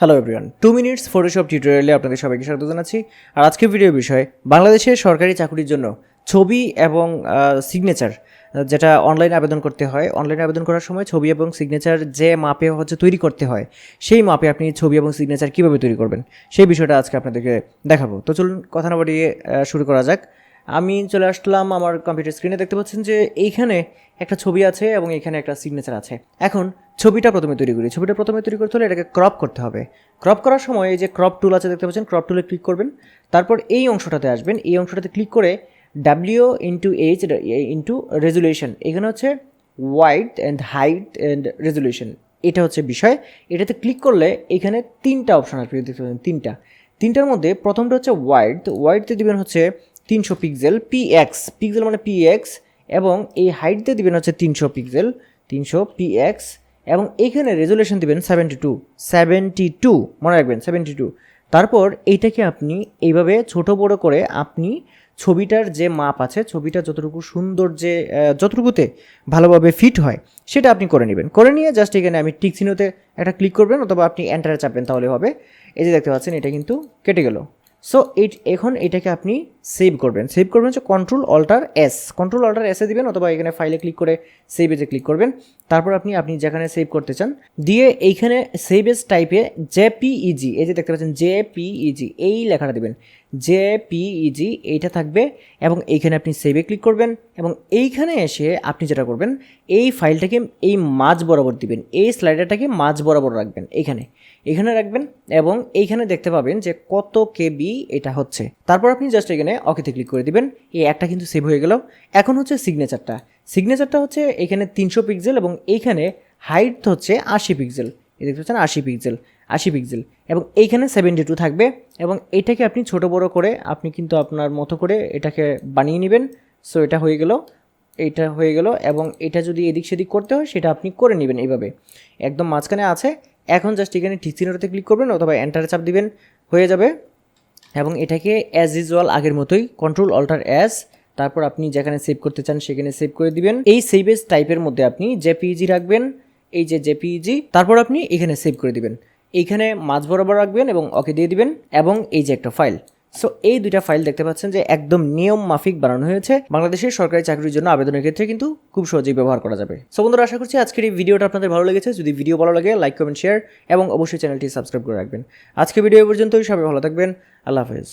Hello everyone two minutes Photoshop টিউটোরিয়ালে আপনাদের সবাইকে স্বাগত জানাচ্ছি। আর আজকের ভিডিও বিষয়, বাংলাদেশের সরকারি চাকরির জন্য ছবি এবং সিগনেচার যেটা অনলাইনে আবেদন করতে হয়। অনলাইনে আবেদন করার সময় ছবি এবং সিগনেচার যে মাপে হচ্ছে তৈরি করতে হয়, সেই মাপে আপনি ছবি এবং সিগনেচার কীভাবে তৈরি করবেন, সেই বিষয়টা আজকে আপনাদেরকে দেখাবো। তো চলুন কথা না বাড়িয়ে শুরু করা যাক। আমি চলে আসলাম আমার কম্পিউটার স্ক্রিনে দেখতে পাচ্ছেন যে এইখানে একটা ছবি আছে এবং এখানে একটা সিগনেচার আছে। এখন ছবিটা প্রথমে তৈরি করি। ছবিটা প্রথমে তৈরি করতে হলে এটাকে ক্রপ করতে হবে। ক্রপ করার সময় এই যে ক্রপ টুল আছে, দেখতে পাচ্ছেন ক্রপ টুলে ক্লিক করবেন। তারপর এই অংশটাতে আসবেন। এই অংশটাতে ক্লিক করে W into H into resolution এখানে হচ্ছে wide and height and resolution এটা হচ্ছে বিষয়। এটাতে ক্লিক করলে এখানে তিনটা অপশন আসবে। দেখতে পাচ্ছেন, তিনটা। তিনটার মধ্যে প্রথমটা হচ্ছে ওয়াইড ওয়াইডতে দিবেন হচ্ছে তিনশো পিক্সেল পি এক্স পিক্সেল মানে পি এক্স এবং এই হাইটতে দিবেন হচ্ছে তিনশো পিক্সেল তিনশো পি এক্স এবং এখানে রেজুলেশন দিবেন সেভেন্টি টু সেভেন্টি টু মনে রাখবেন সেভেন্টি টু তারপর এইটাকে আপনি এইভাবে ছোট বড় করে আপনি ছবিটার যে মাপ আছে, ছবিটা যতটুকু সুন্দর যে যতটুকুতে ভালোভাবে ফিট হয়, সেটা আপনি করে নেবেন। করে নিয়ে জাস্ট এখানে আমি টিক চিহ্নতে একটা ক্লিক করবেন, অথবা আপনি এন্টারে চাপবেন, তাহলে হবে। এই যে দেখতে পাচ্ছেন, এটা কিন্তু কেটে গেল। সো এই, এখন এটাকে আপনি সেভ করবেন। সেভ করবেন হচ্ছে control alter S control alter এসে দিবেন অথবা এখানে ফাইলে ক্লিক করে সেভ এজে ক্লিক করবেন। তারপর আপনি আপনি যেখানে সেভ করতে চান, দিয়ে এইখানে সেভ এজ টাইপে জেপিইজি এই যে দেখতে পাচ্ছেন জে জেপিইজি এই লেখাটা দিবেন। জেপিইজি এইটা থাকবে এবং এইখানে আপনি সেভে ক্লিক করবেন এবং এইখানে এসে আপনি যেটা করবেন, এই ফাইলটাকে এই মাঝ বরাবর দিবেন, এই স্লাইডারটাকে মাঝ বরাবর রাখবেন এখানে এখানে রাখবেন এবং এইখানে দেখতে পাবেন যে কত কেবি এটা হচ্ছে। তারপর আপনি জাস্ট এখানে অকেতে ক্লিক করে দিবেন। এই একটা কিন্তু সেভ হয়ে গেল। এখন হচ্ছে সিগনেচারটা। সিগনেচারটা হচ্ছে এখানে তিনশো পিক্সেল এবং এইখানে হাইট হচ্ছে আশি পিক্সেল। এই দেখতে পাচ্ছেন, আশি পিক্সেল আশি পিক্সেল। এবং এইখানে সেভেন্টি টু থাকবে এবং এটাকে আপনি ছোট বড় করে আপনি কিন্তু আপনার মতো করে এটাকে বানিয়ে নেবেন। সো এটা হয়ে গেল। এটা হয়ে গেল এবং এটা যদি এদিক সেদিক করতে হয়, সেটা আপনি করে নেবেন এইভাবে। একদম মাঝখানে আছে। এখন জাস্ট এখানে ঠিক চিহ্নটাতে ক্লিক করবেন অথবা এন্টার চাপ দিবেন। হয়ে যাবে। এবং এটাকে অ্যাজ ইউজুয়াল আগের মতোই কন্ট্রোল অল্টার অ্যাজ তারপর আপনি যেখানে সেভ করতে চান সেখানে সেভ করে দিবেন। এই সেভেজ টাইপের মধ্যে আপনি জেপিইজি রাখবেন, এই যে জেপিইজি তারপর আপনি এখানে সেভ করে দিবেন। এইখানে মাঝ বরাবর রাখবেন এবং ওকে দিয়ে দিবেন এবং এই যে একটা ফাইল সো এই দুইটা ফাইল দেখতে পাচ্ছেন যে একদম নিয়ম মাফিক বানানো হয়েছে। বাংলাদেশের সরকারি চাকরির জন্য আবেদনের ক্ষেত্রে কিন্তু খুব সহজেই ব্যবহার করা যাবে। সো বন্ধুরা, আশা করছি আজকের এই ভিডিওটা আপনাদের ভালো লেগেছে। যদি ভিডিও ভালো লাগে লাইক কমেন্ট শেয়ার এবং অবশ্যই চ্যানেলটি সাবস্ক্রাইব করে রাখবেন। আজকে ভিডিও পর্যন্তই। সবাই ভালো থাকবেন। আল্লাহ হাফেজ।